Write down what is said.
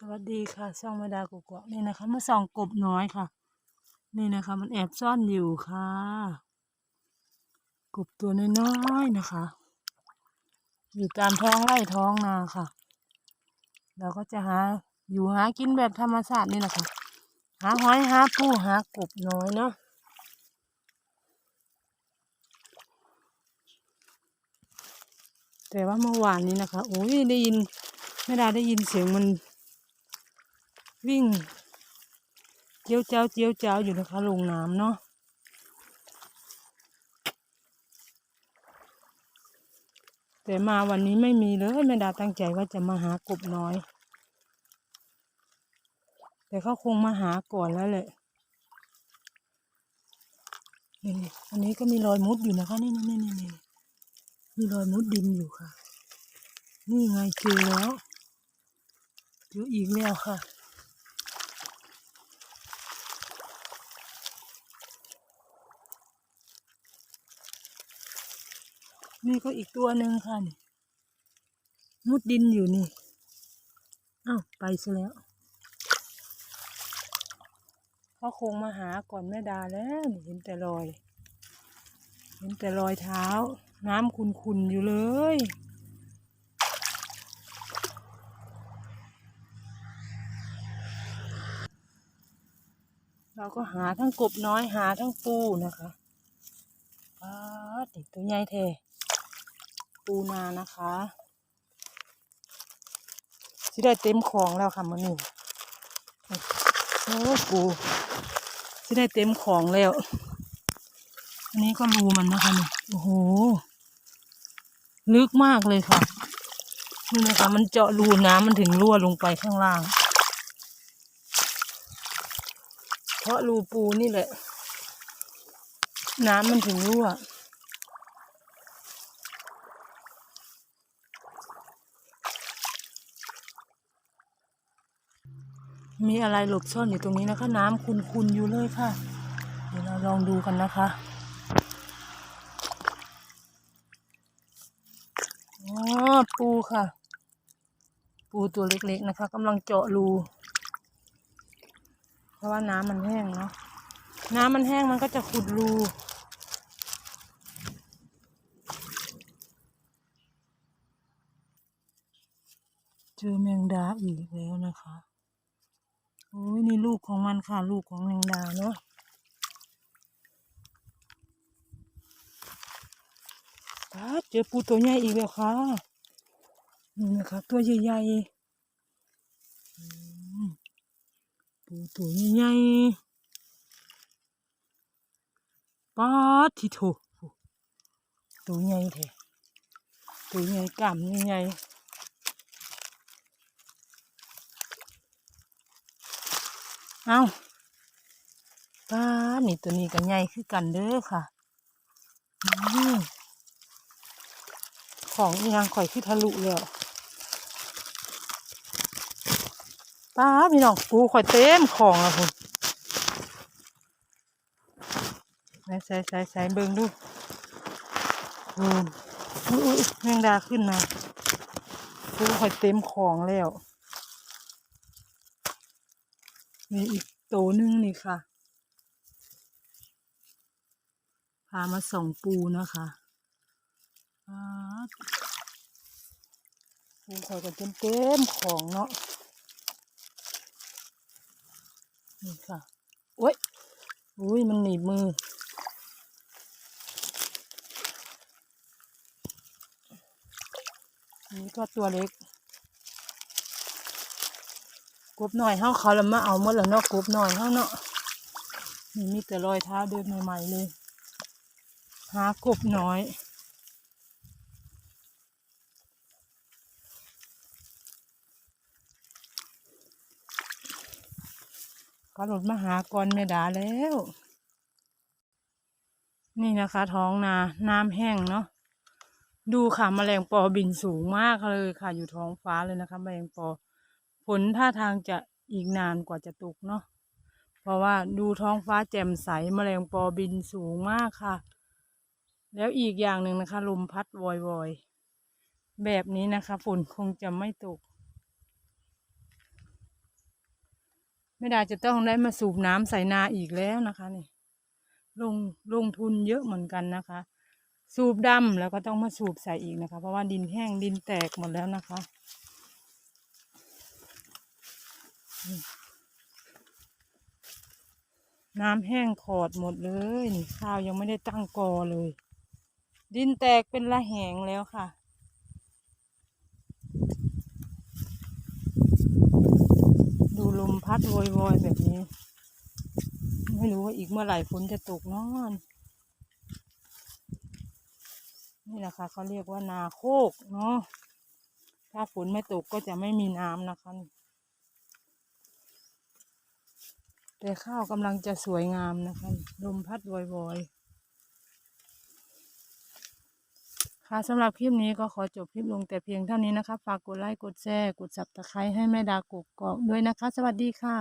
สวัสดีค่ะช่องมาดากุกะนี่นะคะมาส่องกบน้อยค่ะ นี่นะคะ มันแอบซ่อนอยู่ค่ะ กบตัวน้อยๆนะคะ อยู่ตามท้องไร่ท้องนาค่ะ เราก็จะหาอยู่หากินแบบธรรมชาตินี่แหละค่ะ หาหอยหาปูหากบน้อยเนาะแต่ว่าเมื่อวานนี้นะคะโอ้ยได้ยินไม่ได้ได้ยินเสียงมัน วิ่งเจียวเจ้าเจียวเจ้าอยู่นะคะลงน้ำเนาะแต่มาวันนี้ไม่มีเลยแม่ดาตั้งใจว่าจะมาหากบน้อย แต่เขาคงมาหาก่อนแล้วแหละนี่อันนี้ก็มีรอยมุดอยู่นะคะนี่นี่นี่นี่มีรอยมุดดินอยู่ค่ะ นี่ไงเจอแล้วเจออีกแล้วค่ะ นี่ก็อีกตัวหนึ่งค่ะนี่มุดดินอยู่นี่อ้าวไปซะแล้วเขาคงมาหาก่อนแม่ดาแล้วเห็นแต่รอย เห็นแต่รอยเท้า น้ำขุนๆอยู่เลยเราก็หาทั้งกบน้อยหาทั้งปูนะคะป้าดนี่ตัวใหญ่แท้ ปูนานะคะสิได้เต็มของแล้วค่ะมันนี่โอ้ปูสิได้เต็มของแล้ว อันนี้ก็รูมันนะคะนี่โอ้โห ลึกมากเลยค่ะนี่นะคะมันเจาะรูน้ำมันถึงรั่วลงไปข้างล่าง เพราะรูปูนี่แหละ น้ำมันถึงรั่ว มีอะไรหลบซ่อนอยู่ตรงนี้นะคะ น้ำคุนๆอยู่เลยค่ะ เดี๋ยวเราลองดูกันนะคะอ๋อปูค่ะ ปูตัวเล็กๆนะคะกำลังเจาะรู เพราะว่าน้ำมันแห้งเนาะน้ำมันแห้งมันก็จะขุดรูเจอแมงดาอีกแล้วนะคะ โอ้ยนี่ลูกของมันค่ะ ลูกของแมงดาเนาะครับเจอปูตัวใหญ่อีกแล้วค่ะนี่นะคะตัวใหญ่ๆปูตัวใหญ่ๆป๊าดที่โถตัวใหญ่แท้ตัวใหญ่กล้ามใหญ่ๆ เอาป้าดนี่ตัวนี้ก็ใหญ่คือกันเด้อค่ะอของอีหยังข่อยคือทะลุแล้วป้าพี่น้องปูข่อยเต็มของแล้วคุณใส่ใส่ใส่ใส่เบิ่งดูอืมอุ้ยอุ้ยแมงดาขึ้นมาปูข่อยเต็มของแล้ว นี่อีกตัวนึงนี่ค่ะ พามาส่องปูนะคะป๊าดปูข่อยกันเต็มเต็มๆของเนาะ นี่ค่ะโอ้ยอุ้ยมันหนีบมือนนี้ก็ตัวเล็ก กบหน่อยเฮาเขาละมาเอาหมดแล้วเนาะกบหน่อยเฮาเนาะนี่มีแต่รอยเท้าเดินใหม่ๆเลย หากบน้อยก็หลุดมาหากรเมดาแล้ว นี่นะคะ ท้องนาน้ำแห้งเนาะดูค่ะแมลงปอบินสูงมากเลยค่ะ อยู่ท้องฟ้าเลยนะคะแมลงปอ ฝนท่าทางจะอีกนานกว่าจะตกเนาะเพราะว่าดูท้องฟ้าแจ่มใสแมลงปอบินสูงมากค่ะ แล้วอีกอย่างหนึ่งนะคะ ลมพัดวอยๆแบบนี้นะคะ ฝนคงจะไม่ตกไม่ได้จะต้องได้มาสูบน้ำใส่นาอีกแล้วนะคะนี่ลงลงทุนเยอะเหมือนกันนะคะ สูบดำแล้วก็ต้องมาสูบใส่อีกนะคะ เพราะว่าดินแห้งดินแตกหมดแล้วนะคะ น้ำแห้งขอดหมดเลยนี่ข้าวยังไม่ได้ตั้งกอเลย ดินแตกเป็นละแหงแล้วค่ะ ดูลมพัดโวยวอยแบบนี้ ไม่รู้ว่าอีกเมื่อไหร่ฝนจะตกนอนนี่แหละค่ะเขาเรียกว่านาโคกเนาะถ้าฝนไม่ตกก็จะไม่มีน้ำนะคะนี่ แต่ข้าวกำลังจะสวยงามนะคะลมพัดวยวอยค่ะสำหรับคลิปนี้ก็ขอจบคลิปลงแต่เพียงเท่านี้นะคะ ฝากกดไลค์ กดแชร์ กดสับตะไคร้ให้แม่ดากกกอกด้วยนะคะ สวัสดีค่ะ